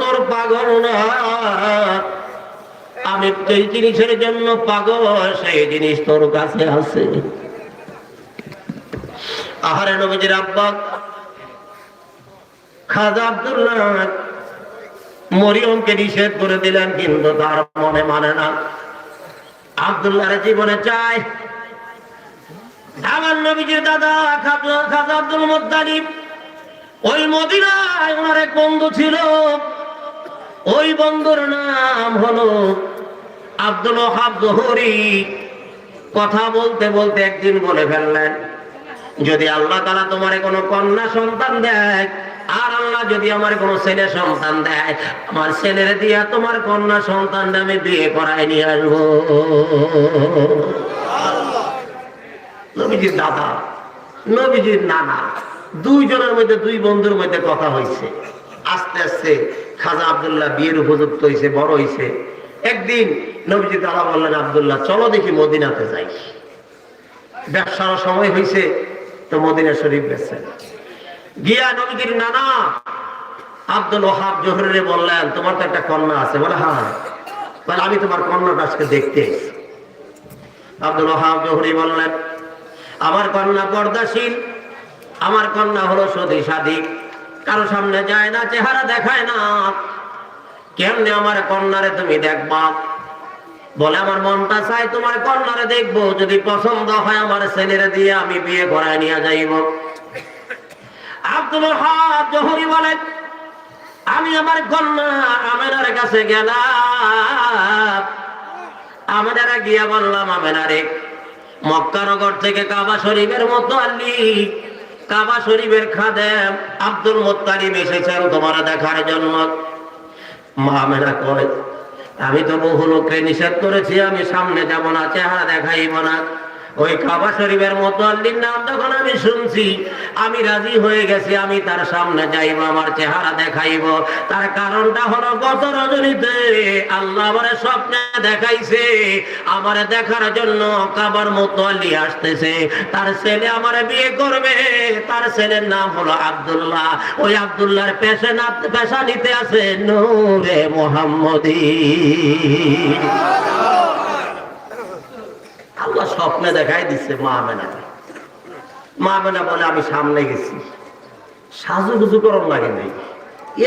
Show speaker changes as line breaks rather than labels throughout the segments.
তোর পাগল না। আমি যেই জিনিসের জন্য পাগল, সেই জিনিস তোর কাছে আছে। আহারে নবীজির আব্বা, খাজা আব্দুল্লাহ মরিয়মকে নিষেধ করে দিলেন, কিন্তু তার মনে মানে না। আব্দুল্লাহর জীবনে চায় আমার নবীজির দাদা খাজা আব্দুল মুত্তালিব ওই মদিনায় ওনার এক বন্ধু ছিল। ওই বন্ধুর নাম হলো আব্দুল ওহাব জহুরি। কথা বলতে বলতে একদিন বলে ফেললেন, যদি আল্লাহ তারা তোমার কোনো কন্যা সন্তান দেয়, আর আল্লাহ যদি আমার কোনো ছেলে সন্তান দেয়, আমার ছেলের দিয়া তোমার কন্যা সন্তান আমি বিয়ে করায় নিয়ে আসব। নবীজির দাদা, নবীজির নানা। দুইজনের মধ্যে, দুই বন্ধুর মধ্যে কথা হয়েছে আস্তে আস্তে খাজা আব্দুল্লাহ বিয়ের উপযুক্ত হয়েছে বড় হয়েছে একদিন নবীজি দাদা বললেন, আবদুল্লাহ, চলো দেখি মদিনাতে যাই। ব্যবসার সময় হয়েছে তো মদিনা শরীফ গেছে। গিয়া নবীজির নানা আব্দুল ওহাব জহরে বললেন, তোমার তো একটা কন্যা আছে। বলে হ্যাঁ। বলে, আমি তোমার কন্যাটা আজকে দেখতে। আব্দুল ওহাব জহরি বললেন, আমার কন্যা পর্দাশীল। আমার কন্যা হলো সতী সাদী কারও সামনে যায় না, চেহারা দেখায় না। কেমনে আমার কন্যারে তুমি দেখবা? বলে, আমার মনটা চাই তোমার কন্যারে দেখব। যদি পছন্দ হয় আমার ছেলেরে দিয়ে আমি বিয়ে করায় নিয়ে যাইব। আব্দুল হাব জহরি বলেন আমি আমার কন্যা, আমেনার কাছে গেলাম। আমেনারা গিয়া বললাম, আমেনারে, মক্কানগর থেকে কাবা শরীফের মতো আল্লি কাবা শরীফের খাদে আব্দুল মোত্তালিব এসেছেন তোমার দেখার জন্য। মা আমেনা কয়, আমি তো বহু লোককে নিষেধ করেছি, আমি সামনে যাব না, চেহারা দেখাইব না। ওই কাবা শরীফের মতো আল্লির নাম যখন আমি শুনছি। আমি রাজি হয়ে গেছি, আমি তার সামনে যাইব, আমার চেহারা দেখাইব। তার কারণটা হলো গত রজনীতে আল্লাহ আমার স্বপ্নে দেখাইছে। আমার দেখার জন্য কাবার মতো আল্লি আসতেছে। তার ছেলে আমার বিয়ে করবে। তার ছেলের নাম হলো আব্দুল্লাহ। ওই আব্দুল্লাহর পেশে পেশা নিতে আছে নূরে মোহাম্মদী। আল্লাহ স্বপ্নে দেখাই দিচ্ছে মা মেনা মা মেনা বলে, আমি সামনে গেছি। সাজুগুজু করম লাগে নাই।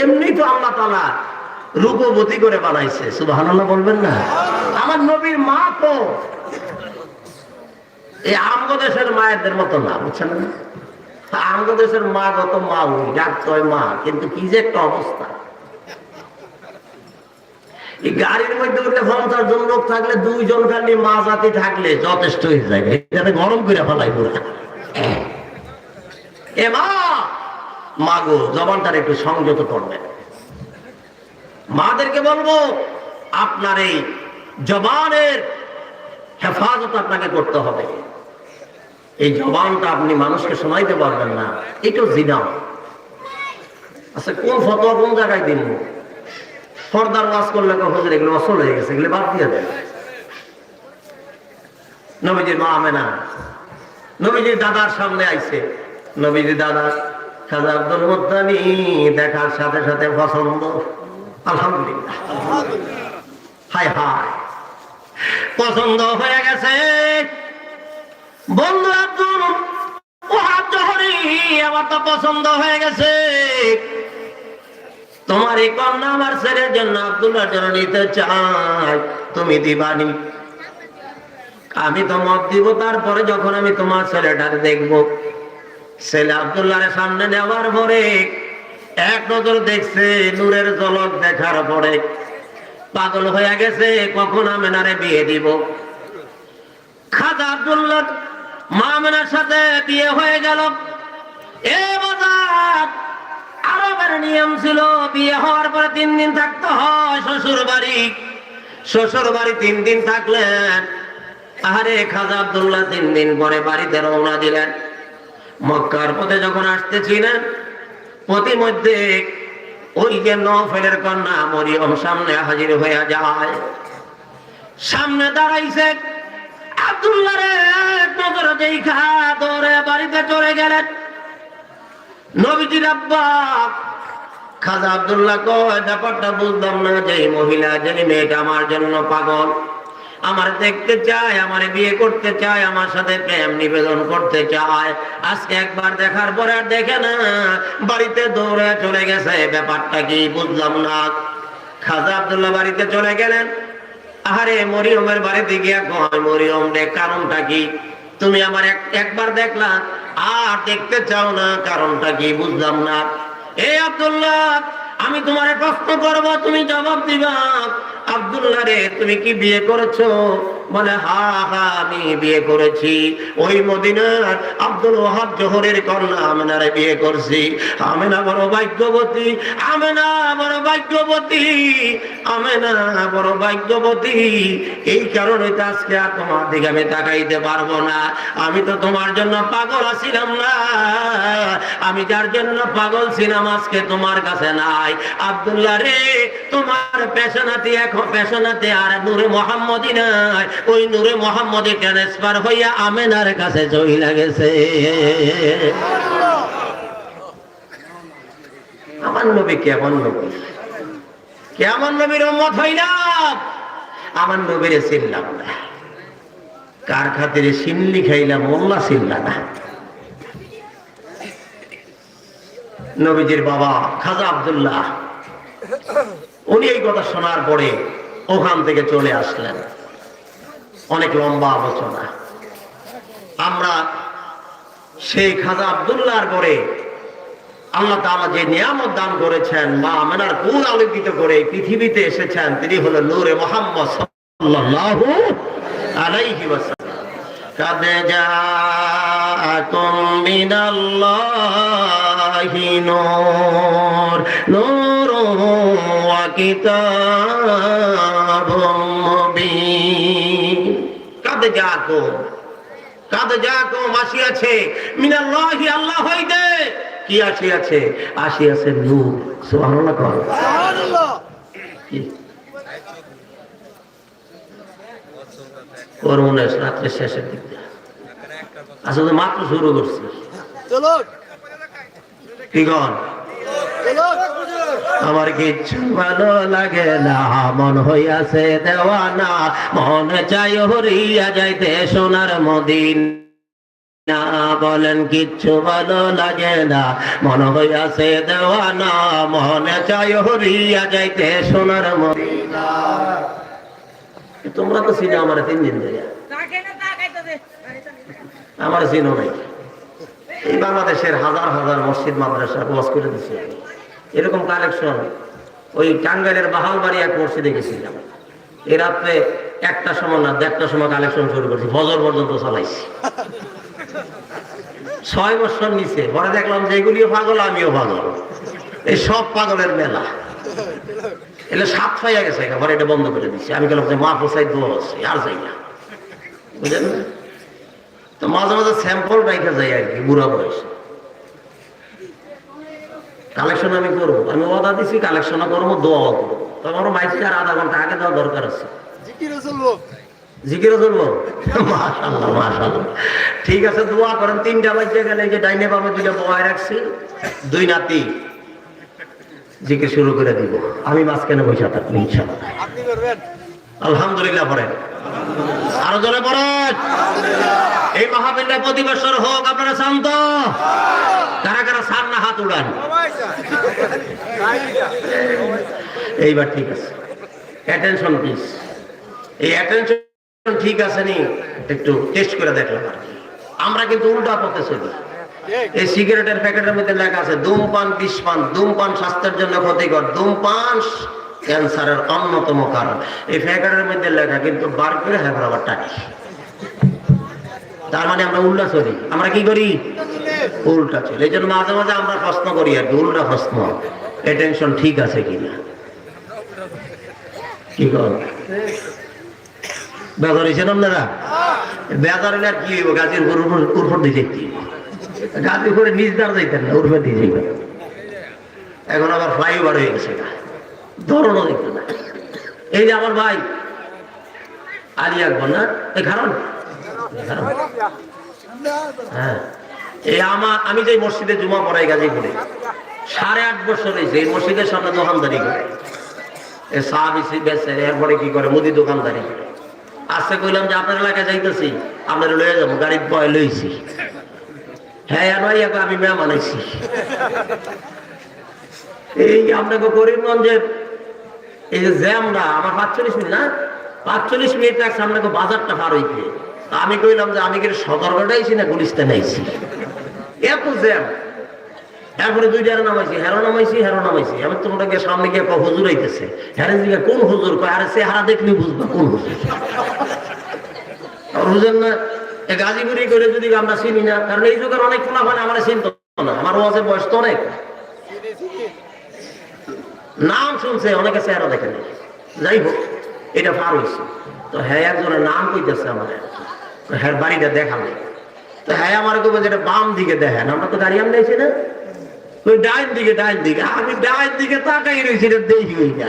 এমনি তো আল্লাহ তালা রূপবতী করে বানাইছে। শুধু সুবাহ বলবেন না? আমার নবীর মা তো এই আমগো মায়েদের মতো না, বুঝছেন না? আমগো দেশের মা গত মা, ওই ডাকতে হয় মা। কিন্তু কি যে একটা অবস্থা। এই গাড়ির মধ্যে উঠলে পঞ্চাশ জন লোক থাকলে দুইজন খালি মা জাতি থাকলে যথেষ্ট হয়ে যাবে এটাতে গরম করে ফেলাই পুরো। এ মা! মা গো, জবানটার একটু সংযত করবেন। মাদেরকে বলব, আপনার এই জবানের হেফাজত আপনাকে করতে হবে। এই জবানটা আপনি মানুষকে শোনাইতে পারবেন না। এটাও জিনাম আচ্ছা কোন ফতোয়া কোন জায়গায় দিন পর্দার ওয়াজ করলে হুজুর, এগুলো অসল হয়ে গেছে, এগুলো বাদ দিয়ে দেন। নবীজির মা আমেনা, নবীজির দাদার সামনে আইছে। নবীজির দাদা খাজা আব্দুল দেখার সাথে সাথে পছন্দ। আলহামদুলিল্লাহ। হায় হায় পছন্দ হয়ে গেছে। বন্ধু আব্দুল ও ওহাব জহরি, আমার তো পছন্দ হয়ে গেছে। তোমার এই কন্যা আমার ছেলের জন্য আব্দুল্লাহ জন্য নিতে চাই তুমি দিবানি। আমি তো মত দিব, তারপরে যখন আমি তোমার ছেলেটার দেখব, ছেলে আব্দুল্লাহর সামনে নেওয়ার পরে এক নজর দেখছে নূরের জলক দেখার পরে পাগল হয়ে গেছে, কখন আমেনারে বিয়ে দিব? খাজা আব্দুল্লাহ মা আমেনার সাথে বিয়ে হয়ে গেল। এ বাজার আরবের নিয়ম ছিল, বিয়ে হওয়ার পরে তিন দিন থাকতে হয় শ্বশুর বাড়ি। শ্বশুর বাড়ি তিন দিন থাকলেন। আরে খাজা আব্দুল্লাহ তিন দিন পরে বাড়িতে রওনা দিলেন। মক্কার পথে যখন আসতেছিলেন প্রতিমধ্যে ওই যে নফেলের কন্যা মরিয়ম সামনে হাজির হয়ে যায়। সামনে দাঁড়াইছে আব্দুল্লাহ নজর যেই খা দৌড়ে বাড়িতে চলে গেলেন। নবীজির আব্বা। খাজা আব্দুল্লাহ কয়, ব্যাপারটা বুঝলাম না যে মহিলা যে মেয়েটা আমার জন্য পাগল, আমার দেখতে চায়, আমার বিয়ে করতে চায়, আমার সাথে প্রেম নিবেদন করতে চায়। আজকে একবার দেখার পরে আর দেখে না, বাড়িতে দৌড়ে চলে গেছে, ব্যাপারটা কি বুঝলাম না। খাজা আব্দুল্লাহ বাড়িতে চলে গেলেন। আহারে, মরিয়মের বাড়িতে গিয়া কয়, মরিয়ম রে, কারণটা কি? তুমি আমার এক- একবার দেখলা, আর দেখতে চাও না, কারণটা কি বুঝলাম না। এ আব্দুল্লাহ, আমি তোমার প্রশ্ন করব, তুমি জবাব দিবা। আব্দুল্লাহ রে, তুমি কি বিয়ে করেছ? বলে, হা হা, আমি বিয়ে করেছি। ওই মদিনার আব্দুল ওহাব জোহরের কন্যা আমেনারে বিয়ে করছি। আমেনা বড় ভাগ্যবতী, আমেনা বড় ভাগ্যবতী, আমেনা বড় ভাগ্যবতী। এই কারণে তো আজকে আর তোমার দিকে আমি তাকাইতে পারব না। আমি তো তোমার জন্য পাগল আছিলাম না। আমি যার জন্য পাগল ছিলাম আজকে তোমার কাছে নাই। আব্দুল্লাহ রে, তোমার পেশনাতে এখন পেশনাতে আর নূরে মোহাম্মদই নাই। ওই নূরে মোহাম্মদে ট্রান্সফার হইয়া আমেনার কাছে চইলা গেছে। আমার নবী কেমন নবী? কেমন নবীর উম্মত হইলাম আমার নবীরে চিনলাম না। কার খাতিরে সিনলি খাইলাম, মোল্লা চিনলা না। নবীজির বাবা খাজা আবদুল্লাহ, উনি এই কথা শোনার পরে ওখান থেকে চলে আসলেন। অনেক লম্বা আলোচনা আমরা সেই খাজা আব্দুল্লাহর পরে আল্লাহ তাআলা যে নিয়ামত দান করেছেন মা আমেনার কুল আলোকিত করে এই পৃথিবীতে এসেছেন তিনি হলো নূরে মোহাম্মদ সাল্লাল্লাহু আলাইহি ওয়াসাল্লাম قد جاءكم من الله نور نور وكتاب مبين যা যা মাসি আছে। আল্লাহ হইতে। কি আসি আছে? আসি আছে শেষের দিক আসলে আচ্ছা, মাত্র শুরু করছি। আমার কিচ্ছু ভালো লাগে না মন হইয়াছে দেওয়ানা। মনে চাই হরিয়া যাইতে সোনার মদিন। না বলেন কিচ্ছু ভালো লাগে না মন হইয়াছে দেওয়ানা। মনে চাই হরিয়া যাইতে সোনার মদিনা। তোমরা তো চিনো আমার তিন দিন ধরে আমার চিনো নাই। এই বাংলাদেশের হাজার হাজার মসজিদ মাদ্রাসা বস করে দিচ্ছে এরকম কালেকশন ওই টাঙ্গাইলের বাহালবাড়ি এক মসজিদে গেছিলাম এ রাত্রে একটা সময় না দেড়টার সময় কালেকশন শুরু করছি, ফজর পর্যন্ত চালাইছি। ছয় বছর নিচে, পরে দেখলাম যে এগুলিও পাগল, আমিও পাগল। এই সব পাগলের মেলা। এলে সাত পাইয়া গেছে একেবারে এটা বন্ধ করে দিচ্ছে আমি গেলাম যে, মা পোসাই দোয়া আছে, আর যাই না। বুঝলেন? তো মাঝে মাঝে স্যাম্পল রাইখা যায় আর কি, বুড়া বয়স। কালেকশন আমি করব। আমি অর্ডার দিছি কালেকশন করব, দোয়াও করব। তো আমার মাইকে আর আধা ঘণ্টা আগে দেওয়া দরকার আছে। জিকিরও চলবো মাশাল্লাহ মাশাল্লাহ ঠিক আছে, দোয়া করেন। তিনটা বাজে গেলে যে ডাইনে বামে দুইটা বয় রাখছি, দুই নাতি। জিকির শুরু করে দিব। আমি মাঝখানে বসে থাকব ইনশাল্লাহ আলহামদুলিল্লাহ পড়েন আরও জোরে পড়েন এই মাহফিলটা প্রতি বছর হোক আপনারা শান্ত। কারা কারা সার না হাত উড়ান। এইবার ঠিক আছে। অ্যাটেনশন প্লিজ এই অ্যাটেনশন ঠিক আছে নি? একটু টেস্ট করে দেখলাম। আমরা কিন্তু উল্টা পথে চলি। এই সিগারেটের প্যাকেটের মধ্যে লেখা আছে ধূমপান বিষপান। ধূমপান স্বাস্থ্যের জন্য ক্ষতিকর। ধূমপান ক্যান্সারের অন্যতম কারণ। এই প্যাকেটের মধ্যে লেখা কিন্তু বার করে হ্যাঁ আবার তার মানে আমরা উল্টা চলি। আমরা কি করি? উল্টা চলি। এই জন্য মাঝে মাঝে আমরা প্রশ্ন করি, আর উল্টা প্রশ্ন। অ্যাটেনশন ঠিক আছে কিনা কি কর? আপনারা? আর কি হইব? গাছের উপর উর্ফর গাছের উপরে নিজ দাঁড় যাইতেন না উর্ফর দিয়ে যাইবেন এখন আবার ফ্লাইওভার হয়ে গেছে ধরনও দেখতে এই যে আমার ভাই, আলী আকবর, না? হ্যাঁ। আমি যে মসজিদে জুমা পড়াই, গাজীপুরে, সাড়ে আট বছর হয়েছে, এই মসজিদের সামনে দোকানদারি করে। এরপরে কি করে? মুদি দোকানদারি করে। আজকে কইলাম যে, আপনার এলাকায় যাইতেছি, আপনার লয়ে যাব গাড়ির বয় লইছি। হ্যাঁ নয় আমি মেয়া মানাইছি এই আপনাকে করিমগঞ্জের এই যে জ্যামরা, আমার পাঁচচল্লিশ মিনিট না পাঁচচল্লিশ মিনিট লাগছে আপনাকে বাজারটা পার হইতে আমি কইলাম যে আমি সতর্কটা আইছি না গুলিস্তানে আইছি? এত জ্যাম। এরপরে নামাইছি, হেরো নামাইছি হেরো নামাইছি। তোমরা গিয়ে সামনে গিয়ে হুজুর হ্যাঁ কোন হুজুর কয়, আরে চেহারা দেখলি বুঝবা কোন হুজুর। হুজুর না গাজীপুরি করে যদি আমরা চিনি না, কারণ এই যুগের অনেক ফোনা হয় আমার চিনত না। আমার বয়স তো অনেক। নাম শুনছে, অনেকে চেহারা দেখে নেই যাই হোক, এটা পার হয়েছে। তো হ্যাঁ একজনের নাম কইতেছে আমার। হ্যাঁ বাড়িটা দেখালে। তো হ্যাঁ আমার কেউ যেটা বাম দিকে দেখেন। আমরা তো গাড়ি আনলেছি না? ওই ডাইন আমি না।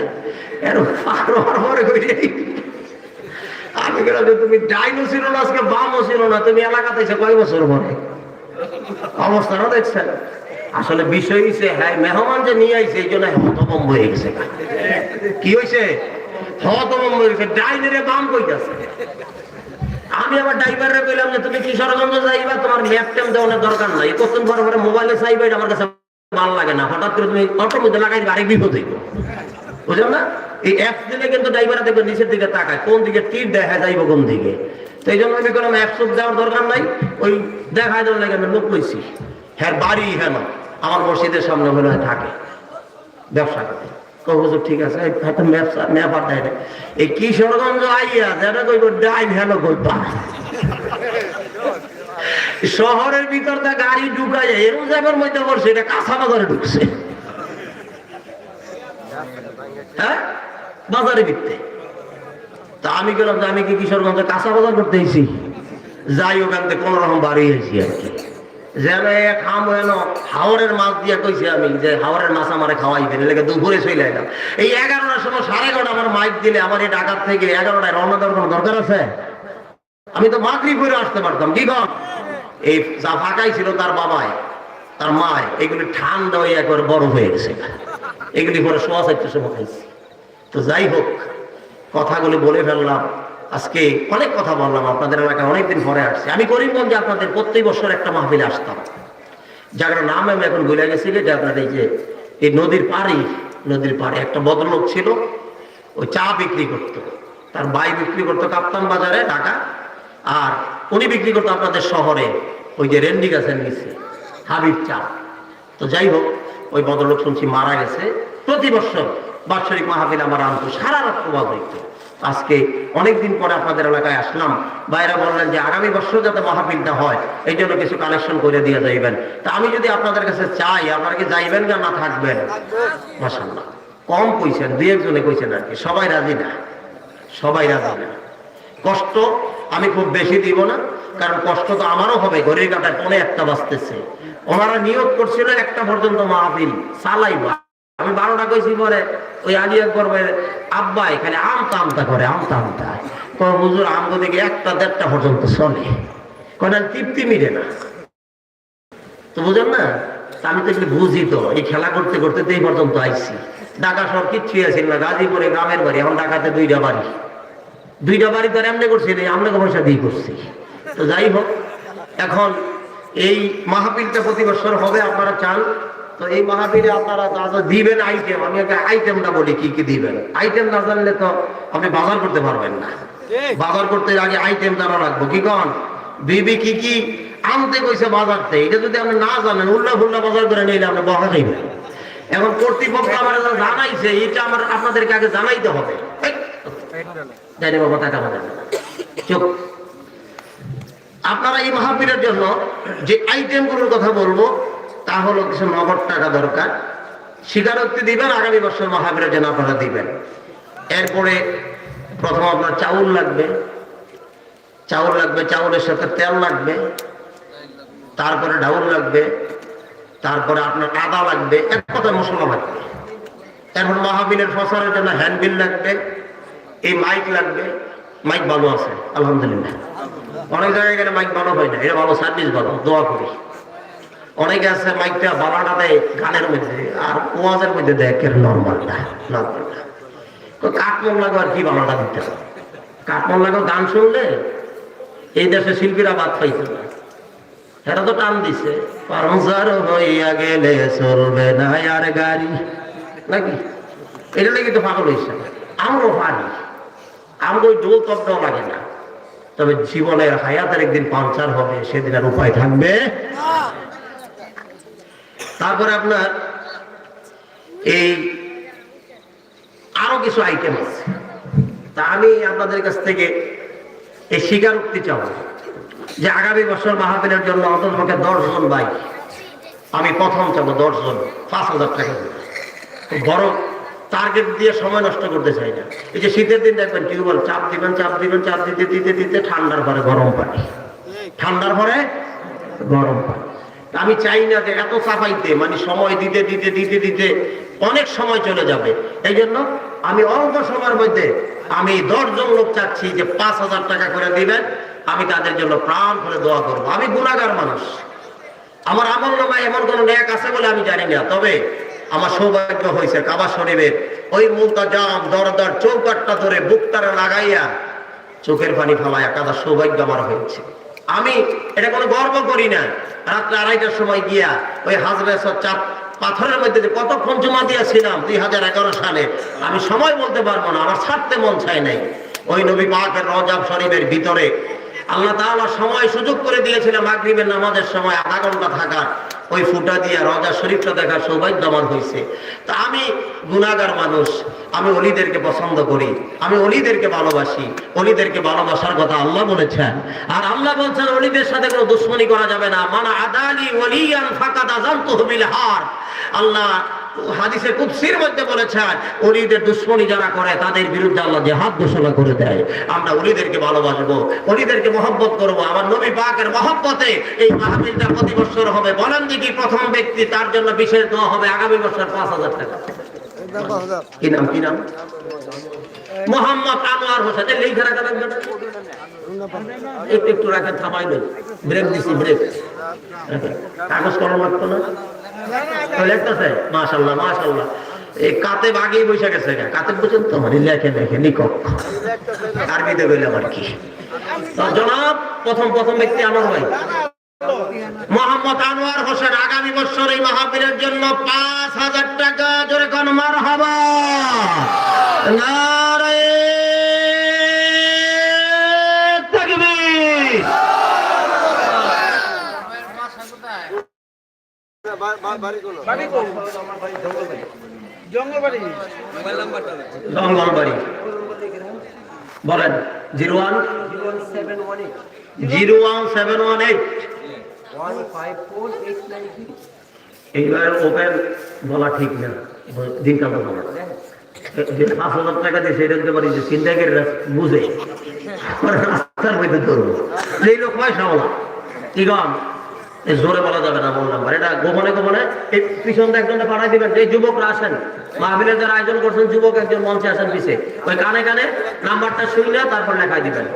আমি তুমি না দেখছেন। আসলে বিষয় হয়েছে হ্যাঁ মেহমান যে নিয়ে আইছে, এই জন্য হতভম্ব হয়ে গেছে। কি হয়েছে হতভম্ব হয়ে গেছে ডাইনের বাম কইতাছে। আমি আবার যে, তুমি কিশোরগঞ্জ যাইবা তোমার দরকার নাই। মোবাইলে আমার কাছে ভালো লাগে না। হঠাৎ করে তুমি অটোর মধ্যে লাগাই আরেক বিপদ হইব। বুঝলাম না? এই দিলে কিন্তু ড্রাইভার দেখবে নিচের দিকে তাকায়, কোন দিকে দেখা যাইব, কোন দিকে। তো এই জন্য আমি কোনো অ্যাপস দেওয়ার দরকার নাই। ওই দেখায় দেওয়ার লাগে আমি লোক লইছি। হ্যাঁ বাড়ি হ্যাঁ না আমার মসজিদের সামনে মনে হয় থাকে। ব্যবসা করে। ঠিক আছে। এই কিশোরগঞ্জ আইয়া শহরের গাড়ি ঢুকা যায় এরকম মধ্যে এটা ঢুকছে। হ্যাঁ? বাজারে তা আমি গেলাম যে আমি কি কিশোরগঞ্জে কাঁচা বাজার করতে এসেছি যাই ওখান থেকে কোন রকম বাড়ি আর কি। হাওড়ের মাছ কইছি আমি যে মাছ আমারে এলাকা দুপুরে চলে এই এগারোটার সময় সাড়ে এগারোটা আমার মাইক দিলে, আমার এই থেকে দরকার আছে? আমি তো মাকড়ি করে আসতে পারতাম, কি কম এই যা ফাঁকাই ছিল তার বাবাই, তার মায় এগুলি ঠান্ডা হয়ে একবার বরফ হয়ে গেছে। এগুলি পরে সোয়া চারটে তো যাই হোক, কথাগুলি বলে ফেললাম। আজকে অনেক কথা বললাম, আপনাদের এলাকায় অনেকদিন পরে আসছে। আমি করিমগঞ্জে আপনাদের প্রত্যেক বছর একটা মাহফিলে আসতাম। যার নাম আমি এখন ভুলে গেছি যে আপনার এই যে, এই নদীর পাড়ি, নদীর পাড়ে একটা ভদ্রলোক ছিল, ওই চা বিক্রি করত। তার বাই বিক্রি করতো কাপ্তান বাজারে, ঢাকা। আর উনি বিক্রি করতো আপনাদের শহরে, ওই যে রেন্ডি গাছের নিচে, হাবিব চা। তো যাই হোক, ওই ভদ্রলোক শুনছি মারা গেছে। প্রতি বছর বাৎসরিক মাহফিল আমার আনতো, সারা রাত প্রভাব হইতো। আজকে অনেকদিন পরে আপনাদের এলাকায় আসলাম। বাইরে বললেন যে আগামী বছর যাতে মাহফিলটা হয়, এই জন্য কিছু কালেকশন করে দিয়ে যাইবেন। তা আমি যদি আপনাদের কাছে চাই, আপনারা কি যাইবেন না না থাকবেন? মাসাল্লাহ কম কইছেন, দুই একজনে কইছেন আর কি। সবাই রাজি না? সবাই রাজি না। কষ্ট আমি খুব বেশি দিব না, কারণ কষ্ট তো আমারও হবে। ঘড়ির কাটায় পনে একটা বাঁচতেছে ওনারা নিয়োগ করছিল একটা পর্যন্ত মাহফিল চালাইবা আমি বারোটা কইছি পরে ওই আলিয়া করবে আব্বা, এখানে আমতা আমতা করে, আমতা আমতা। তো হুজুর আমগো দিকে একটা দেড়টা পর্যন্ত চলে কয়টা তৃপ্তি মিলে না। তো বুঝেন না? আমি তো এগুলো বুঝি তো, এই খেলা করতে করতে তো এই পর্যন্ত আইছি। ঢাকা শহর কিচ্ছুই আছে না, গাজীপুরে গ্রামের বাড়ি, এখন ঢাকাতে দুইটা বাড়ি। দুইটা বাড়ি তো এমনি করছি না আমরা পয়সা দিয়ে করছি। তো যাই হোক, এখন এই মাহফিলটা প্রতি বছর হবে, আপনারা চান তো এই মাহফিলে আপনারা যা দিবেন আইটেম আমি আগে আইটেমটা বলি কি কি দিবেন? আইটেম না জানলে তো আপনি বাজার করতে পারবেন না। বাজার করতে আগে আইটেম জানা রাখব কি কন? বিবি কি কি আনতে কইছে বাজার থেকে এটা যদি আপনি না জানেন উল্লা ফুল্লা বাজার করে নিলে আপনি বকা খাইবেন। এখন কর্তৃপক্ষ আমার জানাইছে এটা আমার আপনাদেরকে আগে জানাইতে হবে। চুপ। আপনারা এই মাহফিলের জন্য যে আইটেমগুলোর কথা বলব তা হলো কিছু নগদ টাকা দরকার। স্বীকারোক্তি দিবেন, আগামী বছর মাহফিলের জন্য আপনারা দিবেন। এরপরে প্রথম আপনার চাউল লাগবে। চাউল লাগবে, চাউলের সাথে তেল লাগবে। তারপরে ডাউল লাগবে। তারপরে আপনার আদা লাগবে। এক কথা মশলা লাগবে। এখন মাহফিলের ফসলের জন্য হ্যান্ডবিল লাগবে। এই মাইক লাগবে। মাইক ভালো আছে, আলহামদুলিল্লাহ। অনেক জায়গায় মাইক ভালো হয় না। এটা ভালো সার্ভিস ভালো, দোয়া করি। অনেকে আছে, মাইকটা বালাটা দেয়, গানের মধ্যে আর ওয়াজের মধ্যে দেয় কেন নর্মালটা নর্মালটা কাঠমন লাগো আর কি বালাটা দিতে হবে? কাঠমন লাগো গান শুনলে এই দেশে শিল্পীরা বাদ পাইছে না। এরা তো টান দিছে পারমসার হইয়া গেলে চলবে না আর গাড়ি। নাকি? এটা নাকি তো পাগল হয়েছে আমরাও পারি। আমরা ওই ডোল তবটাও লাগে না। তবে জীবনের হায়াতের একদিন পাঞ্চার হবে, সেদিন আর উপায় থাকবে তারপরে আপনার এই আরও কিছু আইটেম আছে। তা আমি আপনাদের কাছ থেকে এই স্বীকারোক্তি চাব যে আগামী বছর মাহাবীরের জন্য অন্তত পক্ষে দশজন ভাই, আমি প্রথম চাবো দশজন পাঁচ হাজার টাকা। বড় টার্গেট দিয়ে সময় নষ্ট করতে চাই না। এই যে শীতের দিন দেখবেন, টিউবওয়েল, চাপ দিবেন চাপ দিবেন, চাপ দিতে দিতে দিতে, ঠান্ডার পরে গরম পানি। ঠান্ডার পরে গরম পানি। আমি চাই না যে এত চাপাইতে মানে সময় দিতে দিতে দিতে দিতে অনেক সময় চলে যাবে। এই জন্য আমি অল্প সময়ের মধ্যে আমি দশজন লোক চাচ্ছি যে পাঁচ হাজার টাকা করে দিবেন, আমি তাদের জন্য প্রাণ করে দোয়া করব। আমি গুণাগার মানুষ। আমার আমল নামায় এমন কোন ন্যাক আছে বলে আমি জানি না, তবে আমার সৌভাগ্য হয়েছে কাবা শরীফের ওই মুলতাজাম দরদার চৌকাটটা ধরে বুকটারে লাগাইয়া চোখের পানি ফালাইয়া কাদা সৌভাগ্য আমার হয়েছে। আমি এটা কোনো গর্ব করি না। রাত্রে আড়াইটার সময় গিয়া ওই হাজরা চাপ পাথরের মধ্যে যে কতক্ষণ জমা দিয়েছিলাম, দুই হাজার এগারো সালে, আমি সময় বলতে পারব না, আমার ছাড়তে মন চাই নাই। ওই নবী পাকের রজাব শরীফের ভিতরে আল্লাহ তাআলা সময় সুযোগ করে দিয়েছিলাম মাগরিবের নামাজের সময় আধা ঘণ্টা থাকার। ওই ফুটা দিয়ে রজা শরীফটা দেখার সৌভাগ্য আমার হয়েছে তা আমি গুণাগার মানুষ, আমি অলিদেরকে পছন্দ করি, আমি অলিদেরকে ভালোবাসি, অলিদেরকে ভালোবাসার কথা আল্লাহ বলেছেন। আর আল্লাহ বলছেন, অলিদের সাথে কোনো দুশ্মনী করা যাবে না। মানা আদালি ওলিয়ান ফাকাদ আযানতুহু বিল হার। আল্লাহ হাদিসে কুদসির মধ্যে বলেছেন, অলিদের দুশ্মনী যারা করে, তাদের বিরুদ্ধে আল্লাহ জেহাদ ঘোষণা করে দেয়। আমরা অলিদেরকে ভালোবাসবো, অলিদেরকে মহব্বত করব। আমার নবী পাকের মহব্বতে এই মাহফিলটা প্রতি বছর হবে। বলেন দেখি প্রথম ব্যক্তি, তার জন্য বিশেষ দোয়া হবে আগামী বছর পাঁচ হাজার টাকা। কি নাম কি নাম? মোহাম্মদ আনোয়ার হোসেন। একটু একটু রাখেন, থামাই নেই ব্রেক দিছি ব্রেক কাগজ কলম লাগতো না? কাতে গেছে কাতে লেখে লেখে আর কি? জনাব, প্রথম প্রথম ব্যক্তি আমার ভাই। আনোয়ার হোসেন, আগামী বছর এই মাহফিলের জন্য পাঁচ হাজার টাকা, জোরে কোন মার হবা তাকবীর
বা- বা- বাড়ি কোন
জঙ্গলবাড়ি বলেন zero one? Zero one seven one eight. এইবার ওপেন বলা ঠিক না। দিনকাল তো বলা যে পাঁচ হাজার টাকা দিয়ে সেটা দিতে পারি যে চিন্তাকের বুঝে। পরে রাস্তার মধ্যে ধরবো। যেই লোক পয়সা বলা। কি গম এ জোরে বলা যাবে না, বললাম এটা গোপনে গোপনে এই পিছন একজনটা পাঠাই দিবেন, যে যুবকরা আসেন মাহবিলের যারা আয়োজন করছেন, যুবক একজন মঞ্চে আসেন পিছে। ওই কানে কানে নাম্বারটা শুনলে তারপর লেখাই দিবেন।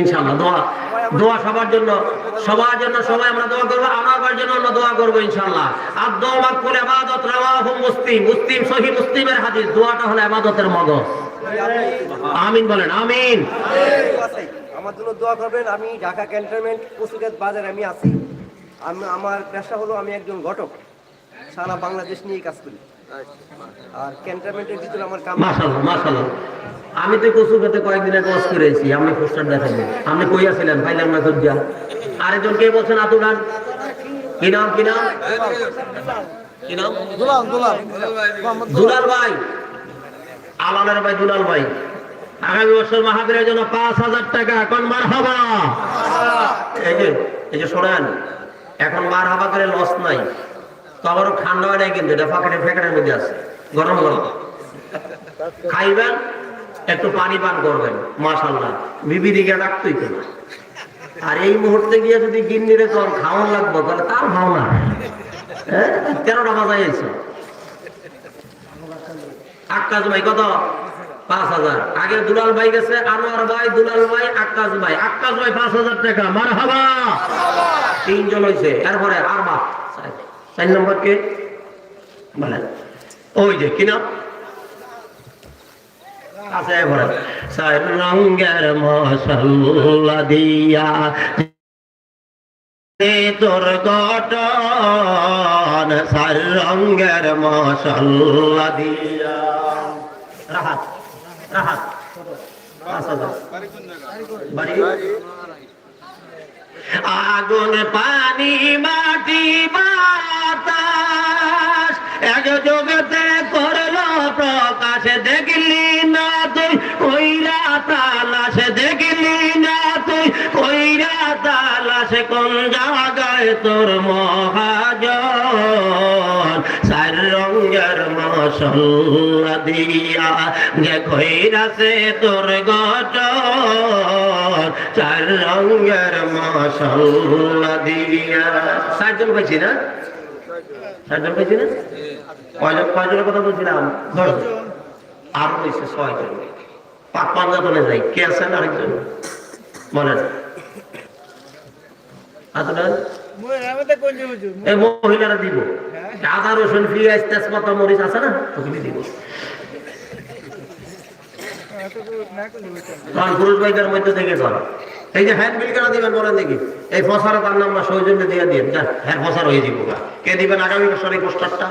ইনশাল্লাহ দোয়া দোয়া সবার জন্য সবার জন্য সবাই আমরা দোয়া করব আমার জন্য আমরা দোয়া করব ইনশাল্লাহ আর দোয়া করে আবাদত রাওয়াহু মুসলিম মুসলিম সহি মুসলিমের হাদিস, দোয়াটা হলো আবাদতের মগজ। আমিন বলেন, আমিন।
আমার জন্য দোয়া করবেন আমি ঢাকা ক্যান্টনমেন্ট কচুগাছ বাজারে আমি আছি। আমি আমার পেশা হলো আমি একজন ঘটক সারা বাংলাদেশ নিয়ে কাজ করি। আর ক্যান্টনমেন্টের ভিতরে আমার কাম
আমি তো কচু খেতে কয়েকদিন আগে ওয়াজ করেছি আপনি পোস্টার দেখাবেন আপনি কই আছিলেন? ফাইলাম না খুঁজা আরেকজন কে বলছেন? আতুরান কি নাম কি নাম? কি নাম?
দুলাল দুলাল।
দুলাল ভাই। আলালের ভাই দুলাল ভাই। আগামী বছর মাহাবীরের জন্য পাঁচ হাজার টাকা এখন মার হবা এই যে শোনেন, এখন মার করে লস নাই। তো আবারও ঠান্ডা হয় কিন্তু, এটা ফাঁকেটে মধ্যে আছে। গরম গরম। খাইবেন, একটু পানি পান করবেন মাশাল্লাহ বিবি দিকে রাখতই তো আর এই মুহূর্তে গিয়ে যদি গিন্নিরে তোর খাওয়ান লাগবো, তাহলে তার ভাওনা। হ্যাঁ? তেরোটা বাজাই আইছো। আকাশ ভাই, কত? পাঁচ হাজার। আগে দুলাল ভাই গেছে, আনোয়ার ভাই, দুলাল ভাই আকাশ ভাই। আকাশ ভাই পাঁচ হাজার টাকা। মার হাবা তিনজন হয়েছে এরপরে আর বা চার। নম্বর কে? বলেন। ওই যে কিনা আছে, এরপরে। চার রঙের মশলা দিয়া তোর গটন সার রঙের মশলা দিয়া। বাড়ি আগুন পানি, মাটি, বাতাস। এক জগতে করল প্রকাশ, দেখলি না তুই। কইরা তালাশ, দেখলি না তুই। কইরা তালাশ, কোন জায়গায় তোর মহাজন? মশলা দিয়া যে কইরাছে তোর গটন চার রঙের মশলা দিয়া। চারজন পাইছি না? চারজন পাইছি না? কয়জন কয়জনের কথা বলছিলাম? দশজন আর হয়েছে ছয়জন। পাঁচ পাঞ্জাতনে যাই কে আছেন আরেকজন? বলেন। আসলেন এই মহিলারা দিব। আদা রসুন পেঁয়াজ তেজপাতা মরিচ আছে না? ওগুলি দিব। কারণ পুরুষ ভাইদের মধ্যে থেকে কর এই যে হ্যান্ড বিল কেন দিবেন বলেন দেখি। এই ফসারা তার নাম সৌজন্যে দিয়ে দিয়ে হ্যাঁ ফসার হয়ে যাব কে দিবেন আগামী বছর এই পোস্টারটা?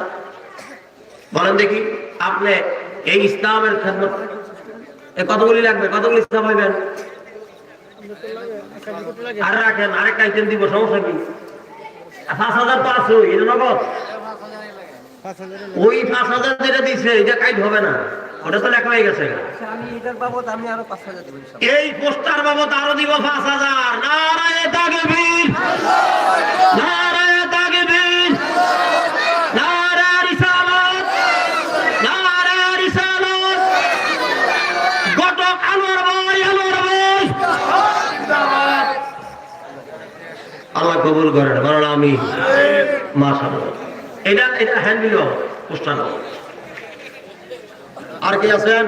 বলেন দেখি আপনি এই ইসলামের খেদমত কতগুলি লাগবে? কতগুলি ইসলাম হইবেন আর রাখেন আরেকটা আইটেম দিব সমস্যা কি? পাঁচ হাজার ওই পাঁচ হাজার যেটা দিছে, এটা কাইট হবে না। ওটা তো লেখা হয়ে গেছে। এই পোস্টার বাবদ আরও দিব পাঁচ হাজার। নারায় তাকবীর নারায় তাকবীর নারায় রিসালাত নারায় রিসালাত গটক আনোয়ার ভাই আনোয়ার ভাই আল্লাহ কবুল করেন কারণ আমি এটা এটা হ্যান্ডবিল পোস্টার আর কি আছেন?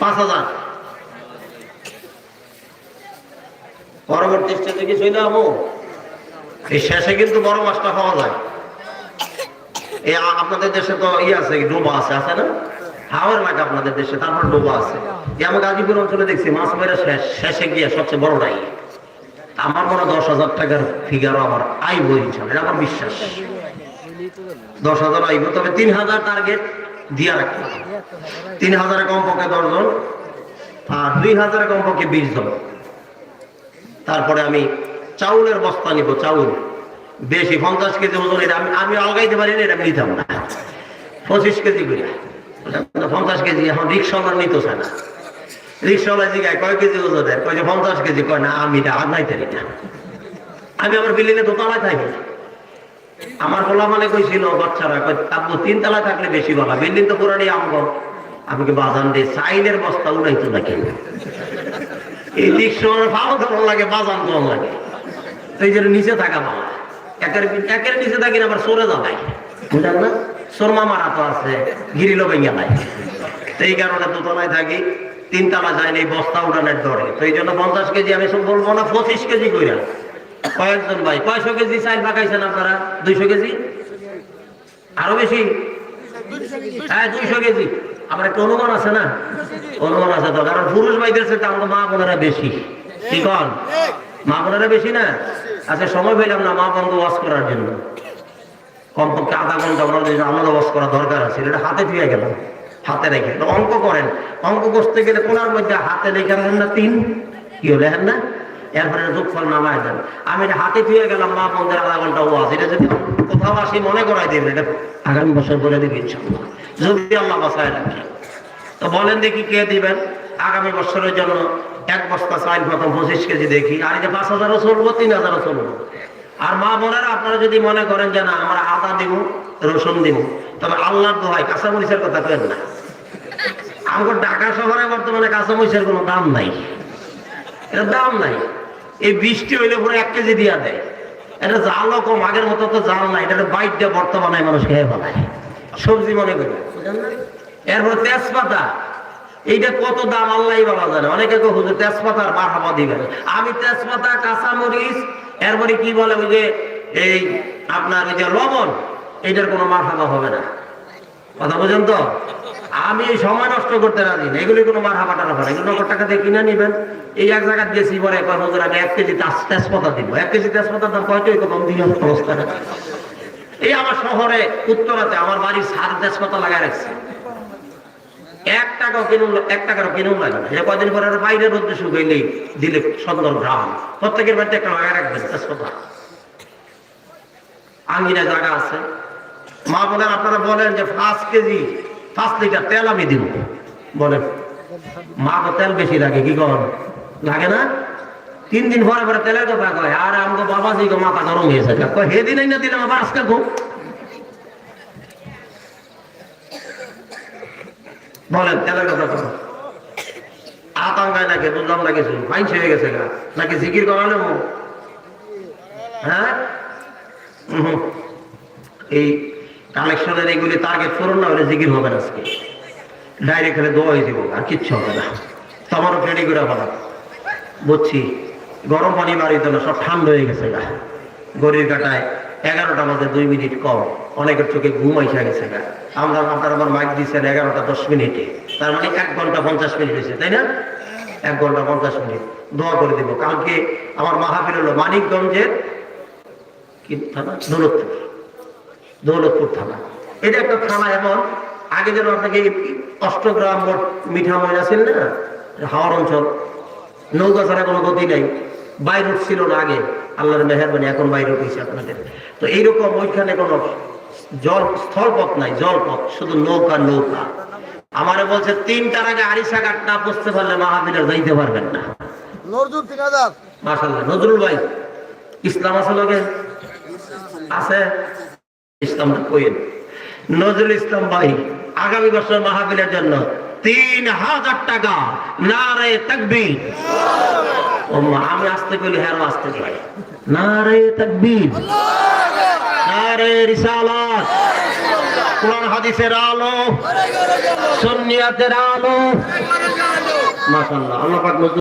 পাঁচ হাজার। পরবর্তী স্টেজে কি চলে আমো এই শেষে কিন্তু বড় মাছটা পাওয়া যায়। এই আপনাদের দেশে তো ই আছে ডোবা আছে আছে না? হাওয়ার লাগে আপনাদের দেশে তারপর ডোবা আছে। এই আমার গাজীপুর অঞ্চলে দেখছি মাছ মেরে শেষ শেষে গিয়ে সবচেয়ে বড়টাই আমার মনে দশ হাজার টাকার ফিগারও আমার আইব ইনশাল্লাহ, এটা আমার বিশ্বাস। দশ হাজার আইব, তবে তিন হাজার টার্গেট দিয়া রাখলাম তিন হাজারে কমপক্ষে দশজন আর দুই হাজারে কমপক্ষে বিশ জন। তারপরে আমি চাউলের বস্তা নিব, চাউল। বেশি পঞ্চাশ কেজি ওজন, এটা আমি আমি আলগাইতে পারি না, এটা নিতাম না। পঁচিশ কেজি করে। পঞ্চাশ কেজি, এখন রিক্সাওয়ালা নিতে চায় না। রিক্সাওয়ালা জিগায় কয় কেজি ওজনের কয় যে পঞ্চাশ কেজি। কয় না আমি এটা আর নাইতে না। আমি আমার বিল্ডিংয়ে দোতলায় থাকি। আমার বলা মানে কইছিল বাচ্চারা আব্বু তিন তলা থাকলে বেশি বলা বিল্ডিং তো পুরানি আমগর আমাকে বাজান দিয়ে চাইলের বস্তা উড়াইতো না কেন এই সময় ভালো ধরন লাগে বাজান কম লাগে। তো এই জন্য নিচে থাকা ভালো। একের একের নিচে থাকি না আবার সরে যাবাই বুঝলেন না? সরমা মারা তো আছে গিরিল ভেঙে নাই এই কারণে দোতলায় থাকি। তিনতলা যায়নি বস্তা উড়ানের দরে। তো এই জন্য পঞ্চাশ কেজি আমি সব বলব না, পঁচিশ কেজি কইরা। কয়েকজন ভাই, কয়শো কেজি চাল পাকাইছেন আপনারা? দুইশো কেজি? আরও বেশি? হ্যাঁ দুইশো কেজি। আমার একটা অনুমান আছে না? অনুমান আছে তো, কারণ পুরুষ ভাইদের মা বোনেরা বেশি। কি কন? মা বোনেরা বেশি না? আচ্ছা সময় পেলাম না মা বন্ধ ওয়াশ করার জন্য। কমপক্ষে আধা ঘণ্টা জন্য আমাদের ওয়াশ করা দরকার আছে, এটা হাতে ফিরে গেলাম। হাতে রেখে তো অঙ্ক করেন। অঙ্ক করতে গেলে কোনার মধ্যে হাতে রেখে রাখেন না তিন? কি হলে হ্যাঁ না? এরপরে যোগফল নামায় দেন। আমি এটা হাতে ফিরে গেলাম, মা বন্ধের আধা ঘণ্টা ওয়াশ এটা যদি কোথাও আসি, মনে করাই দেবেন। এটা আগামী বছর করে দেবে ইনশাল্লাহ যদি আল্লাহ বাসায় রাখে। তো বলেন দেখি কে দিবেন? আগামী বছরের জন্য এক বস্তা চাইল প্রথম পঁচিশ কেজি দেখি। আর যে পাঁচ হাজারও চলবো, তিন হাজারও চলবো। আর মা বোনেরা আপনারা যদি মনে করেন যে না, আমরা আদা দিব, রসুন দিব, তবে আল্লাহর দোহাই কাঁচা মরিচের কথা কেন না। আমার ঢাকা শহরে বর্তমানে কাঁচামরিচের কোনো দাম নাই। এর দাম নাই। এই বৃষ্টি হইলে পুরো এক কেজি দিয়া দেয়। এটা জালও কম, আগের মতো তো জাল নাই। এটা বাইট দিয়ে বর্তমানে মানুষ খেয়ে ফেলায়। সবজি মনে করি। এরপর তেজপাতা। এইটা কত দাম আল্লাহ বাবা জানে। অনেকে হুজুর, তেজপাতার মারহাবা দিবেন। আমি তেজপাতা, কাঁচামরিচ, এরপরে কি বলে ওই যে, এই আপনার ওই যে লবণ, এইটার কোনো মারহাবা হবে না। কথা বুঝেন তো? আমি এই সময় নষ্ট করতে রাজি না। এগুলি কোনো মার হাবাটা হবে এগুলো টাকা দিয়ে কিনে নিবেন। এই এক জায়গায় দিয়েছি পরে কয়, হুজুর, আমি এক কেজি তেজপাতা দিব। এক কেজি তেজপাতার দাম কয়টা ওই কম দিয়ে অবস্থা এই আমার শহরে, উত্তরাতে আমার বাড়ির সার তেজপাতা লাগাই রাখছে। এক টাকাও কিনুন এক টাকারও কিনুন লাগে না। এটা কয়দিন পরে আরও বাইরে রোদ্রে শুকাইলেই দিলে সুন্দর গ্রাম। প্রত্যেকের বাড়িতে একটা লাগাই রাখবেন তেজপাতা। আঙ্গিনা জায়গা আছে। মা বলেন আপনারা বলেন যে পাঁচ কেজি, পাঁচ লিটার তেল আমি দিব। বলেন মা তো তেল বেশি লাগে, কি কর? লাগে না? তিন দিন পরে পরে তেলের কথা কয়, আর বাবা জি গো মাথা গরম হয়েছে। কয় হে দিন না দিলাম আবার আজকে গো। বলেন, তেলের কথা কয়। আতঙ্কায় নাকি বুঝলাম না কিছু ফাইন হয়ে গেছে গা। নাকি জিকির করালে হ্যাঁ? এই কালেকশনের এইগুলি টার্গেট করুন না হলে জিকির হবে না আজকে। ডাইরেক্ট হলে দোয়াই দিব আর কিচ্ছু হবে না। তোমারও রেডি করে বলা বুঝছি? গরম পানি বাড়িতে না সব ঠান্ডা হয়ে গেছে গা। গড়ির কাটায় এগারোটা বাজে দুই মিনিট কম। অনেকের চোখে ঘুম আইসা গেছে গা। আমরা আপনার আমার মাইক দিচ্ছেন এগারোটা দশ মিনিটে। তার মানে এক ঘণ্টা পঞ্চাশ মিনিট হয়েছে, তাই না? এক ঘণ্টা পঞ্চাশ মিনিট। দোয়া করে দিব। কালকে আমার মাহাবীর হলো মানিকগঞ্জের কি থানা? দৌলতপুর। দৌলতপুর থানা। এটা একটা থানা এমন আগে যেন আপনাকে অষ্টগ্রাম মিঠা ময়না ছিল না হাওয়ার অঞ্চল নৌকা ছাড়া কোনো গতি নাই বাইর ছিল না আগে আল্লাহর মেহরবানি এখন বাইরে উঠেছে আপনাদের। তো এইরকম ওইখানে কোনো জল স্থলপথ নাই জলপথ শুধু নৌকা নৌকা। আমারে বলছে তিনটার আগে আরিসা ঘাট না পৌঁছতে পারলে মাহাবীরের যাইতে পারবেন না।
নজরুল তিন হাজার।
মাশাল্লাহ নজরুল ভাই ইসলাম আছে লগে আছে? ইসলামটা কইেন নজরুল ইসলাম ভাই, আগামী বছর মাহফিলের জন্য তিন হাজার টাকা নারে তাকবীর। আমি আসতে কইলে হ্যাঁ আসতে চাই নারে তাকবীর। নারে কোরআন হাদিসের আলো। আলো। আল্লাহ